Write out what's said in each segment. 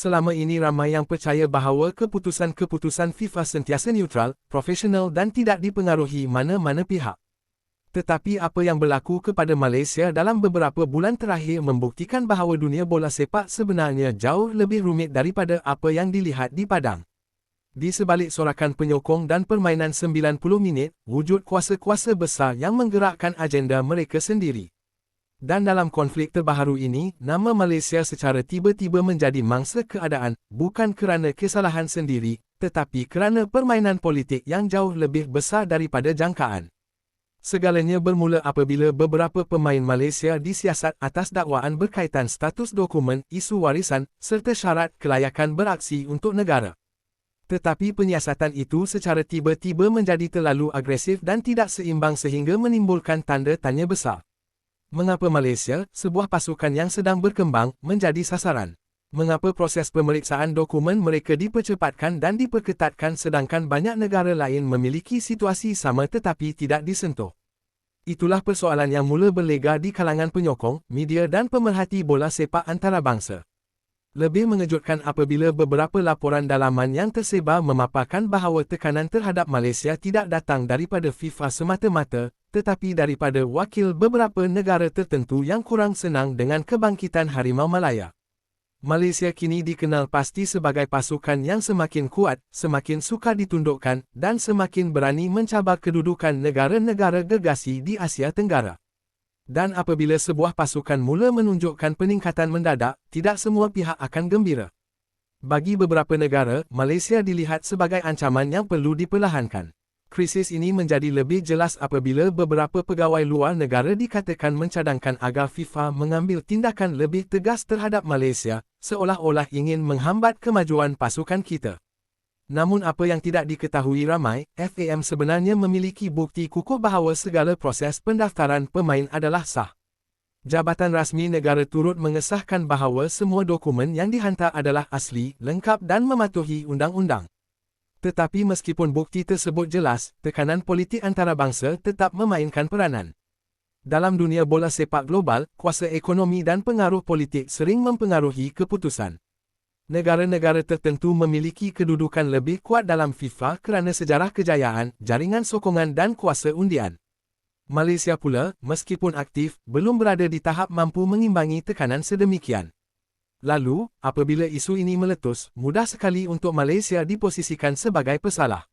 Selama ini ramai yang percaya bahawa keputusan-keputusan FIFA sentiasa neutral, profesional dan tidak dipengaruhi mana-mana pihak. Tetapi apa yang berlaku kepada Malaysia dalam beberapa bulan terakhir membuktikan bahawa dunia bola sepak sebenarnya jauh lebih rumit daripada apa yang dilihat di padang. Di sebalik sorakan penyokong dan permainan 90 minit, wujud kuasa-kuasa besar yang menggerakkan agenda mereka sendiri. Dan dalam konflik terbaharu ini, nama Malaysia secara tiba-tiba menjadi mangsa keadaan, bukan kerana kesalahan sendiri, tetapi kerana permainan politik yang jauh lebih besar daripada jangkaan. Segalanya bermula apabila beberapa pemain Malaysia disiasat atas dakwaan berkaitan status dokumen, isu warisan, serta syarat kelayakan beraksi untuk negara. Tetapi penyiasatan itu secara tiba-tiba menjadi terlalu agresif dan tidak seimbang sehingga menimbulkan tanda tanya besar. Mengapa Malaysia, sebuah pasukan yang sedang berkembang, menjadi sasaran? Mengapa proses pemeriksaan dokumen mereka dipercepatkan dan diperketatkan sedangkan banyak negara lain memiliki situasi sama tetapi tidak disentuh? Itulah persoalan yang mula berlega di kalangan penyokong, media dan pemerhati bola sepak antarabangsa. Lebih mengejutkan apabila beberapa laporan dalaman yang tersebar memaparkan bahawa tekanan terhadap Malaysia tidak datang daripada FIFA semata-mata, tetapi daripada wakil beberapa negara tertentu yang kurang senang dengan kebangkitan Harimau Malaya. Malaysia kini dikenal pasti sebagai pasukan yang semakin kuat, semakin suka ditundukkan, dan semakin berani mencabar kedudukan negara-negara gegasi di Asia Tenggara. Dan apabila sebuah pasukan mula menunjukkan peningkatan mendadak, tidak semua pihak akan gembira. Bagi beberapa negara, Malaysia dilihat sebagai ancaman yang perlu diperlahankan. Krisis ini menjadi lebih jelas apabila beberapa pegawai luar negara dikatakan mencadangkan agar FIFA mengambil tindakan lebih tegas terhadap Malaysia, seolah-olah ingin menghambat kemajuan pasukan kita. Namun apa yang tidak diketahui ramai, FAM sebenarnya memiliki bukti kukuh bahawa segala proses pendaftaran pemain adalah sah. Jabatan rasmi negara turut mengesahkan bahawa semua dokumen yang dihantar adalah asli, lengkap dan mematuhi undang-undang. Tetapi meskipun bukti tersebut jelas, tekanan politik antarabangsa tetap memainkan peranan. Dalam dunia bola sepak global, kuasa ekonomi dan pengaruh politik sering mempengaruhi keputusan. Negara-negara tertentu memiliki kedudukan lebih kuat dalam FIFA kerana sejarah kejayaan, jaringan sokongan dan kuasa undian. Malaysia pula, meskipun aktif, belum berada di tahap mampu mengimbangi tekanan sedemikian. Lalu, apabila isu ini meletus, mudah sekali untuk Malaysia diposisikan sebagai pesalah.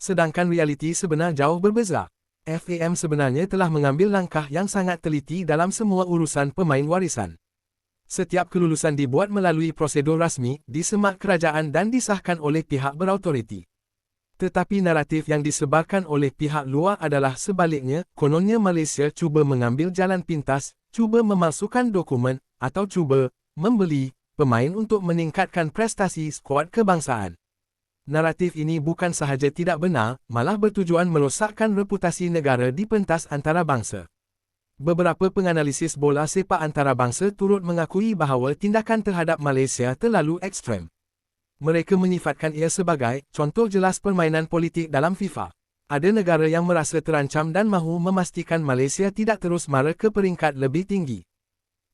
Sedangkan realiti sebenar jauh berbeza. FAM sebenarnya telah mengambil langkah yang sangat teliti dalam semua urusan pemain warisan. Setiap kelulusan dibuat melalui prosedur rasmi, disemak kerajaan dan disahkan oleh pihak berautoriti. Tetapi naratif yang disebarkan oleh pihak luar adalah sebaliknya, kononnya Malaysia cuba mengambil jalan pintas, cuba memasukkan dokumen, atau cuba, membeli pemain untuk meningkatkan prestasi skuad kebangsaan. Naratif ini bukan sahaja tidak benar, malah bertujuan merosakkan reputasi negara di pentas antarabangsa. Beberapa penganalisis bola sepak antarabangsa turut mengakui bahawa tindakan terhadap Malaysia terlalu ekstrem. Mereka menyifatkan ia sebagai contoh jelas permainan politik dalam FIFA. Ada negara yang merasa terancam dan mahu memastikan Malaysia tidak terus mara ke peringkat lebih tinggi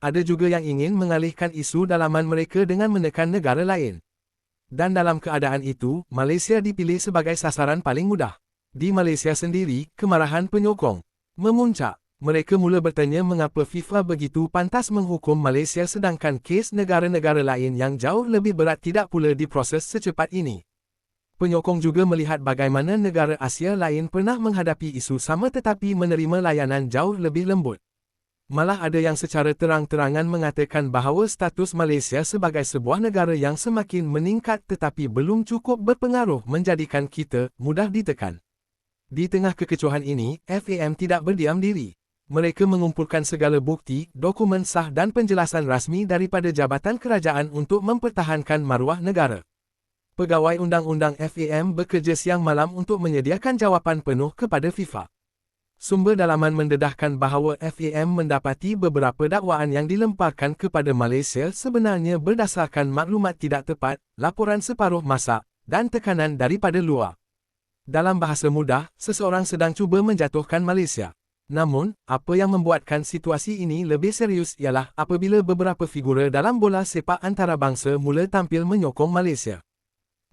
ada juga yang ingin mengalihkan isu dalaman mereka dengan menekan negara lain. Dan dalam keadaan itu, Malaysia dipilih sebagai sasaran paling mudah. Di Malaysia sendiri, kemarahan penyokong memuncak. Mereka mula bertanya mengapa FIFA begitu pantas menghukum Malaysia sedangkan kes negara-negara lain yang jauh lebih berat tidak pula diproses secepat ini. Penyokong juga melihat bagaimana negara Asia lain pernah menghadapi isu sama tetapi menerima layanan jauh lebih lembut. Malah ada yang secara terang-terangan mengatakan bahawa status Malaysia sebagai sebuah negara yang semakin meningkat tetapi belum cukup berpengaruh menjadikan kita mudah ditekan. Di tengah kekecohan ini, FAM tidak berdiam diri. Mereka mengumpulkan segala bukti, dokumen sah dan penjelasan rasmi daripada Jabatan Kerajaan untuk mempertahankan maruah negara. Pegawai Undang-Undang FAM bekerja siang malam untuk menyediakan jawapan penuh kepada FIFA. Sumber dalaman mendedahkan bahawa FAM mendapati beberapa dakwaan yang dilemparkan kepada Malaysia sebenarnya berdasarkan maklumat tidak tepat, laporan separuh masa, dan tekanan daripada luar. Dalam bahasa mudah, seseorang sedang cuba menjatuhkan Malaysia. Namun, apa yang membuatkan situasi ini lebih serius ialah apabila beberapa figura dalam bola sepak antarabangsa mula tampil menyokong Malaysia.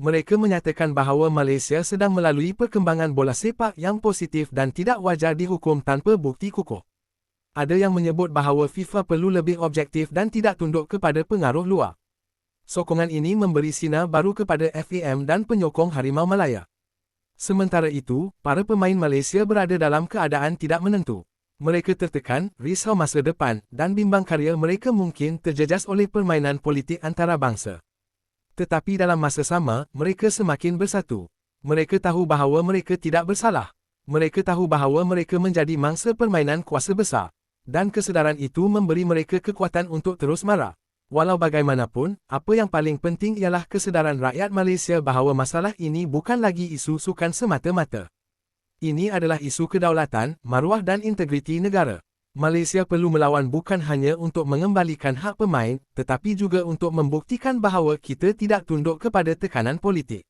Mereka menyatakan bahawa Malaysia sedang melalui perkembangan bola sepak yang positif dan tidak wajar dihukum tanpa bukti kukuh. Ada yang menyebut bahawa FIFA perlu lebih objektif dan tidak tunduk kepada pengaruh luar. Sokongan ini memberi sinar baru kepada FAM dan penyokong Harimau Malaya. Sementara itu, para pemain Malaysia berada dalam keadaan tidak menentu. Mereka tertekan, risau masa depan, dan bimbang karya mereka mungkin terjejas oleh permainan politik antarabangsa. Tetapi dalam masa sama, mereka semakin bersatu. Mereka tahu bahawa mereka tidak bersalah. Mereka tahu bahawa mereka menjadi mangsa permainan kuasa besar. Dan kesedaran itu memberi mereka kekuatan untuk terus marah. Walau bagaimanapun, apa yang paling penting ialah kesedaran rakyat Malaysia bahawa masalah ini bukan lagi isu sukan semata-mata. Ini adalah isu kedaulatan, maruah dan integriti negara. Malaysia perlu melawan bukan hanya untuk mengembalikan hak pemain, tetapi juga untuk membuktikan bahawa kita tidak tunduk kepada tekanan politik.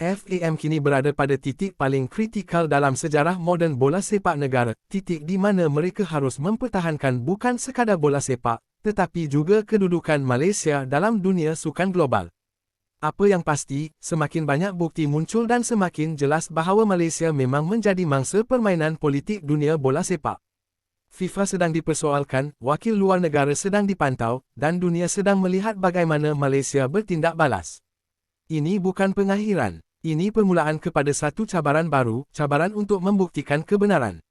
FAM kini berada pada titik paling kritikal dalam sejarah moden bola sepak negara, titik di mana mereka harus mempertahankan bukan sekadar bola sepak, tetapi juga kedudukan Malaysia dalam dunia sukan global. Apa yang pasti, semakin banyak bukti muncul dan semakin jelas bahawa Malaysia memang menjadi mangsa permainan politik dunia bola sepak. FIFA sedang dipersoalkan, wakil luar negara sedang dipantau, dan dunia sedang melihat bagaimana Malaysia bertindak balas. Ini bukan pengakhiran. Ini permulaan kepada satu cabaran baru, cabaran untuk membuktikan kebenaran.